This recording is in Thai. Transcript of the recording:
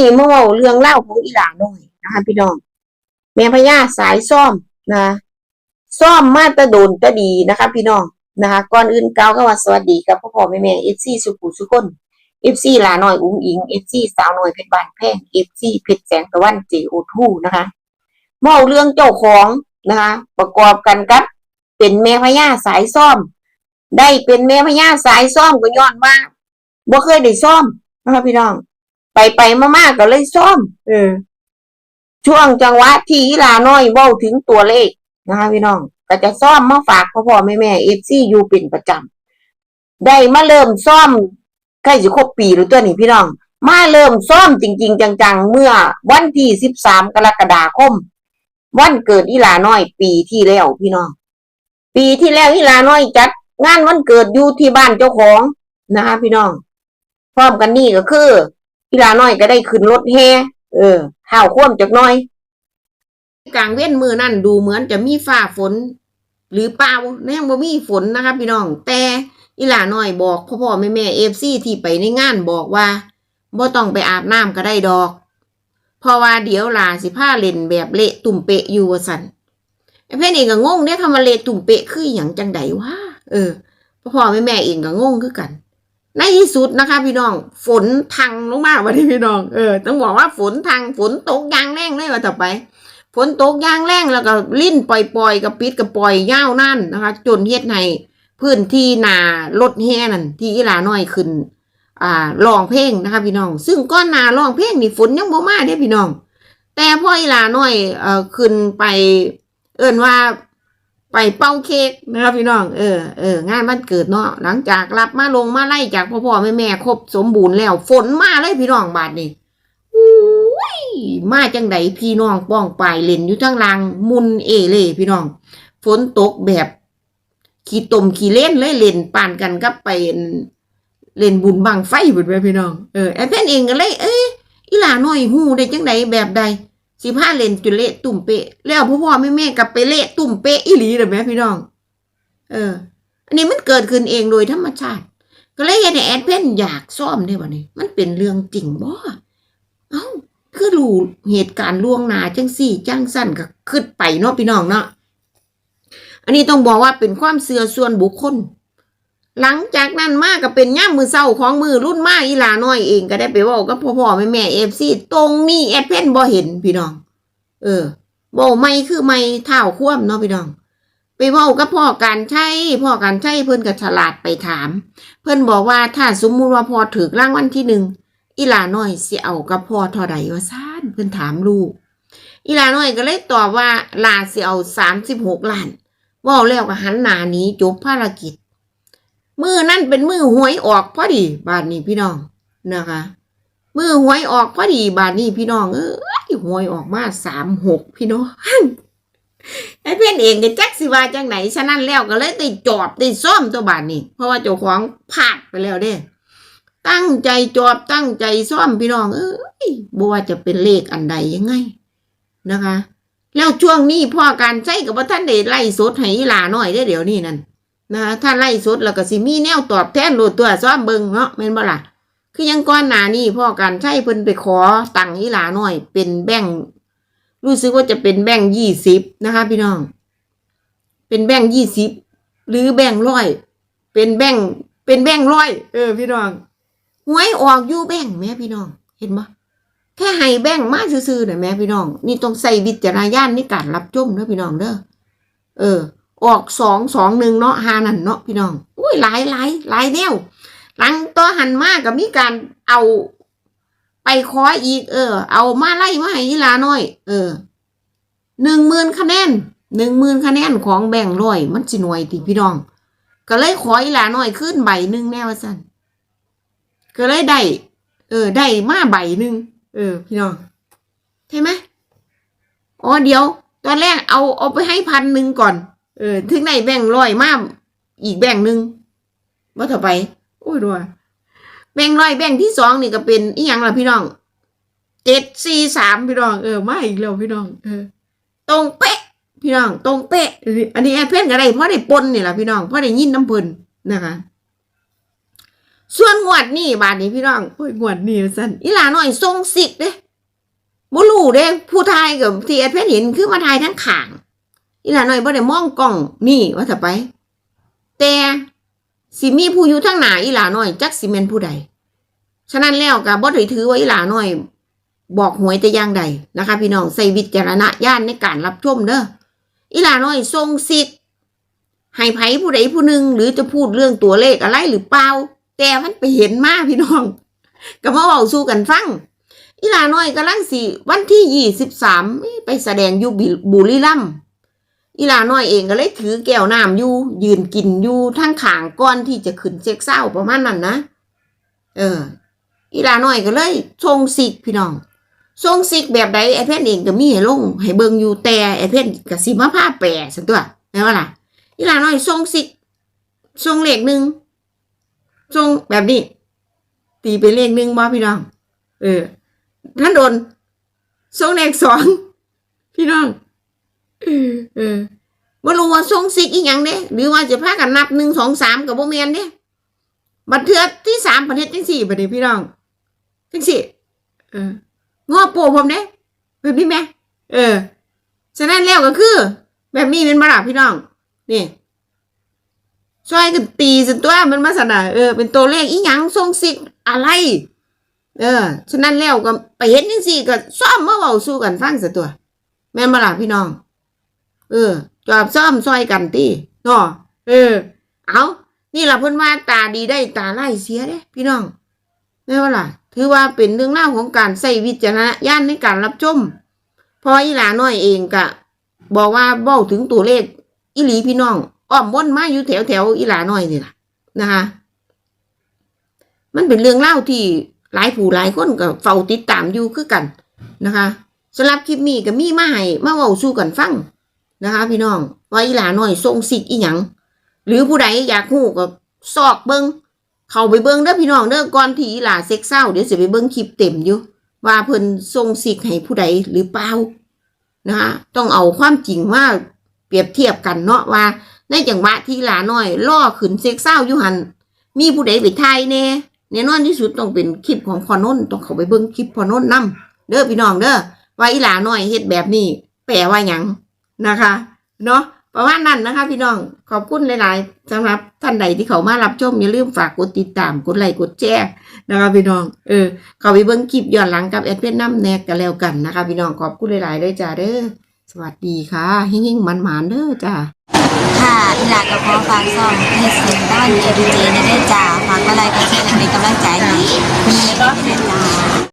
นี้มาเว้าเรื่องเล่าของอีหลาน้อยนะคะพี่น้องแม่พญาสายซ่อมนะซ่อมมาตะโดนตะดีนะคะ พี่น้องนะคะก่อนอื่นกล่าวก็ว่าสวัสดีกับพ่อพ่อแม่แม่เอฟซีสุขุสุคนเอฟซีหลาน้อยอุ้งอิงเอฟซีสาวหน้อยเพชรบานแพงเอฟซีเพชรแสงตะวันเจโอทูนะคะเมาเรื่องเจ้าของนะคะ ประกอบกันกับเป็นแม่พญาสายซ่อม ได้เป็นแม่พญาสายซ่อมก็ย้อนว่าบ่เคยได้ซ่อมนะคะพี่น้อง ไปไปๆมาๆก็เลยซ่อม เออ ช่วงจังหวะที่อีหลาน้อยเว้าถึงตัวเลขนะคะพี่น้องก็จะซ่อมมาฝากพ่อพ่อแม่แม่เอฟซีอยู่เป็นประจำได้มาเริ่มซ่อมใกล้จะครบปีหรือตัวนี้พี่น้อง มาเริ่มซ่อมจริง ๆ จังๆ เมื่อวันที่สิบสามกรกฎาคม วันเกิดอีหลาน้อยปีที่แล้วพี่น้อง ปีที่แล้วอีหลาน้อยจัด งานวันเกิดอยู่ที่บ้านเจ้าของนะคะพี่น้องพร้อมกันนี่ก็คือ อีหลาน้อยก็ได้ขึ้นรถแฮเออข้าวคว่ำจักน้อย กลางเว้นมือนั่นดูเหมือนจะมีฟ้าฝน หรือเปล่าแน่บ่มีฝนนะคะพี่น้อง แต่อีหลาน้อยบอกพ่อพ่อแม่แม่เอฟซีที่ไปในงานบอกว่าบ่ต้องไปอาบน้ำก็ได้ดอก เพราะว่าเดี๋ยวหลาสิผ้าเล่นแบบเละตุ่มเปะอยู่ว่าสันไอ้เพื่อนเองก็งงเนี่ยคำว่าเละตุ่มเปะคืออย่างจังใดวะเออพ่อพ่อแม่แม่เองก็งงคือกัน ในที่สุดนะคะ พี่น้อง ฝนทังลงมาวันนี้พี่น้องเออต้องบอกว่าฝนทังฝนตกยางแรงเลยว่าต่อไป ฝนตกยางแรงแล้วก็ลิ้นปล่อยๆกับปิดกับปล่อยยาวนั่นนะคะ จนเฮ็ดให้พื้นที่นารถแห่นั่นที่อีลาน้อยขึ้น อ่าร้องเพลงนะคะ พี่น้อง ซึ่งก้อนนารองเพลงนี่ฝนยังบ่มาเด้พี่น้อง แต่พออีลาน้อยเอ่อขึ้นไป เอิ่นว่า ไปเป่าเค้กนะครับพี่น้อง เออเอองานวันเกิดเนาะหลังจากรับมาลงมาไล่จากพ่อพ่อแม่แม่ครบสมบูรณ์แล้ว ฝนมาเลยพี่น้องบาดนี้อุ้ยมาจังไดพี่น้องป้องปลายเล่นอยู่ทั้งลางมุนเอเล่พี่น้อง ฝนตกแบบ ขี่ตมขี่เล่นเลยเล่นปานกันกับไปเล่นบุญบังไฟเบิดไปพี่น้องเออแอนเพนเองก็เลย เอ้ยอีหลาน้อยหูได้จังไดแบบใด สิพาเล่นจุเละตุ่มเปะ แล้วพ่อพ่อแม่แม่กับไปเละตุ่มเปะอีหลีเลยแม่พี่น้อง เออ อันนี้มันเกิดขึ้นเองโดยธรรมชาติ ก็เลยเห็นแอดเพนอยากซ่อมได้บ่นี่มันเป็นเรื่องจริงบ่เอ้าคือรู้เหตุการณ์ล่วงหน้าจังสี่จังสั้นก็ขึ้นไปเนาะพี่น้องเนาะอันนี้ต้องบอกว่าเป็นความเสื่อส่วนบุคคล หลังจากนั้นมากก็เป็นย่ามมือเศร้าของมือรุ่นมากอีหลาน้อยเองก็ได้ไปว่ากับพ่อพ่อแม่แม่เอฟซีตรงนี้แอดเพนบ่เห็นพี่น้อง เออบ่ไม่คือไม่เท่าคว่ำเนาะพี่น้อง ไปว้ากับพ่อการใช้พ่อการใช้เพิ่นก็ฉลาดไปถาม เพิ่นบอกว่าถ้าสมมุติว่าพอถึกร่างวัลที่หนึ่งอีหลาน้อยสิเอากับพ่อท่าใดว่าซ่านเพิ่นถามลูก อีหลาน้อยก็เลยตอบว่าลาสิเอาสามสิบหกล้านว้าแล้วก็หันหน้านี้จบภารกิจ มือนั่นเป็นมือหวยออกพอดีบาทนี้พี่น้องนะคะ มือหวยออกพอดีบาทนี้พี่น้องเอ้ยหวยออกมาสามหกพี่น้องไอ้เพื่อนเองก็จักสิว่าจังไหนฉะนั้นแล้วก็เลยได้จอบได้ซ่อมตัวบาทนี้เพราะว่าเจ้าของพลาดไปแล้วเด้ ตั้งใจจอบตั้งใจซ่อมพี่น้อง เอ้ยบ่ว่าจะเป็นเลขอันใดยังไงนะคะ แล้วช่วงนี้พ่อการใช้กับว่าท่านได้ไล่สดให้หลาหน่อยได้เดี๋ยวนี้นั่น นะถ้าไล่สดแล้วก็สิมีแนวตอบแทนโหลดตัวซ่อมเบิงเนาะแม่นบ่ล่ะ คือยังก้อนหนานี่พ่อการใช้เพิ่นไปขอตังค์อีหลาหน่อย เป็นแบ่งรู้สึกว่าจะเป็นแบ่งยี่สิบนะคะ พี่น้อง เป็นแบ่งยี่สิบหรือแบ่งร้อย เป็นแบ่งเป็นแบ่งร้อย เออ พี่น้องหวยออกอยู่แบ่งแม่พี่น้อง เห็นบ่แค่ให้แบ่งมาซื่อๆน่ะแม่พี่น้อง นี่ต้องใส่วิจารณญาณในการรับชมเด้อพี่น้องเด้อเออ ออกสองสองหนึ่งเนาะหานั่นเนาะพี่น้องอุ้ยหลายหลายหลายแนวหลังต่อหันมากกับมีการเอาไปขออีก เออ เอามาไล่มาให้ยีหลาน้อย เออหนึ่งหมื่นคะแนนหนึ่งหมื่นคะแนนของแบ่งร้อยมันสิหน่วยติพี่น้อง ก็เลยขออีหลาน้อยขึ้นใบหนึ่งแนวสันก็เลยได้เออ ได้มาใบหนึ่งเออ พี่น้องใช่ไหมอ๋อเดี๋ยว ตอนแรกเอาเอาไปให้พันหนึ่งก่อน เออ ถึงได้แบ่งร้อยมาอีกแบ่งหนึ่งว่าต่อไป โอ้ยด้วยแบ่งร้อยแบ่งที่สองนี่ก็เป็นอีหยังล่ะพี่น้องเจ็ดสี่สามพี่น้องเออมาอีกแล้วพี่น้อง เออ ตรงเป๊ะ พี่น้อง ตรงเป๊ะ อันนี้แอดเพื่อนก็ได้เพราะได้ปนนี่แหละพี่น้องเพราะได้ยินน้ำเพลินนะคะ ส่วนงวดนี่บาดนี้พี่น้องโอ้ยงวดนี่สั่นอีหลาหน้อยทรงสิกเด้บ่รู้เด้ผู้ทายกับที่แอดเพชรเห็นคือมาทายทั้งขาง อีหลาน้อยบ่ได้มองกล้องนี่ว่าถ้าไป แต่สิมีผู้อยู่ทั้งหนาอีหลาน้อยจักสิแม่นผู้ใดฉะนั้นแล้วก็บ่ได้ถือว่าอีหลาน้อย บอกหวยแต่อย่างใดนะคะ พี่น้องใส่วิจารณญาณในการรับชมเด้ออีหลาน้อยทรงสิทธิ์ให้ไผผู้ใดผู้หนึ่งหรือจะพูดเรื่องตัวเลขอะไรหรือเปล่าแต่มันไปเห็นมาพี่น้องก็มาเว้าสู้กันฟังอีหลาน้อยกำลังสิวันที่ยี่สิบสามไปแสดงอยู่บิบุรีรัมย์ อีหลาน้อยเองก็เลยถือแก้วน้ำอยู่ยืนกินอยู่ทางขางก่อนที่จะขึ้นเซ็กเศร้าประมาณนั้นนะ เออ อีหลาน้อยก็เลยทรงสิกพี่น้องทรงสิกแบบใดไอเพนเองก็มีให้ลงให้เบิงอยู่แต่ไอเพนก็สิมาพาแปรสันตัวแม่ว่าล่ะอีหลาน้อยทรงสิกทรงเลขหนึ่งทรงแบบนี้ ตีเป็นเลขหนึ่งบ่พี่น้อง เออท่านโดนทรงเลขสองพี่น้อง ออเออบ่รู้ว่าทรงสิกอีหยังเด้หรือว่าจะพากันนับหนึ่งสองสามกับบ่แม่นเด้บัดเทือที่สามประเทศจังสี่ประเดี๋ยวพี่น้องจังสี่เอองอปูผมเด้แบบนี้ไหมเออฉะนั้นแล้วก็คือ แบบนี้เป็นมาลาพี่น้องนี่ช่วยกันตีสิตัวมันมาสนาเออเป็นตัวเลขอีหยังทรงสิกอะไร เออฉะนั้นแล้วก็ไปเห็นนี่สิก็ซ่อมเมาเว้าสู้กันฟังสิตัว แม่นมาลาพี่น้อง เออ จอบซ่อมซอยกันตีเนาะเออ เอานี่ล่ะเพิ่นว่าตาดีได้ตาไล่เสียเด้พี่น้องแม่ว่าล่ะ ถือว่าเป็นเรื่องเล่าของการใส่วิจารณญาณในการรับชมพออีหลาน้อยเองกะ บอกว่าเบ้าถึงตัวเลขอีหลีพี่น้องอ้อมวนมาอยู่แถวแถวอีหลาน้อยนี่ล่ะนะคะมันเป็นเรื่องเล่าที่หลายผู้หลายคนก็เฝ้าติดตามอยู่คือกันนะคะสำหรับคลิปนี้ก็มีมาให้มาเว้าสู่กันฟัง นะคะ พี่น้องว่าอีหลาน้อยทรงสิกอีหยังหรือผู้ใดอยากฮู้ก็ซอกเบิงเข้าไปเบิ้งเด้อพี่น้องเด้อก่อนที่อีหลาเซ็กเศร้าเดี๋ยวสิไปเบิ้งคลิปเต็มอยู่ ว่าเพิ่นส่งสิกให้ผู้ใดหรือเปล่านะคะต้องเอาความจริงมาเปรียบเทียบกันเนาะว่า ในจังหวะที่หลาน้อยล่อขึ้นเซ็กเศร้าอยู่หันมีผู้ใดไปไทยแน่แน่นอนที่สุดต้องเป็นคลิปของพอนนท์ต้องเข้าไปเบิ้งคลิปพอนนท์นํเด้อพี่น้องเด้อว่าอีหลาน้อยเฮ็ดแบบนี้แปลว่าหยัง นะคะเนาะประมาณนั้นนะคะ พี่น้องขอบคุณหลาย ๆสำหรับท่านใดที่เขามารับชมอย่าลืมฝากกดติดตามกดไลค์กดแชร์นะคะ พี่น้องเออเขาไปเบิ้งคลิปย้อนหลังกับแอดเพนน้ำแนกกันแล้วกันนะคะ พี่น้องขอบคุณหลายๆด้วยจ้าเด้อสวัสดีค่ะเฮงๆมันๆเด้อจ้าค่ะอีหลากก็ขอฝากซ่องให้เสียงต้อนเอดีเจในเด้อจ้าฝากก็ไลค์ก็แชร์เป็นกำลังใจให้คุณแม่ก็เป็นจ้า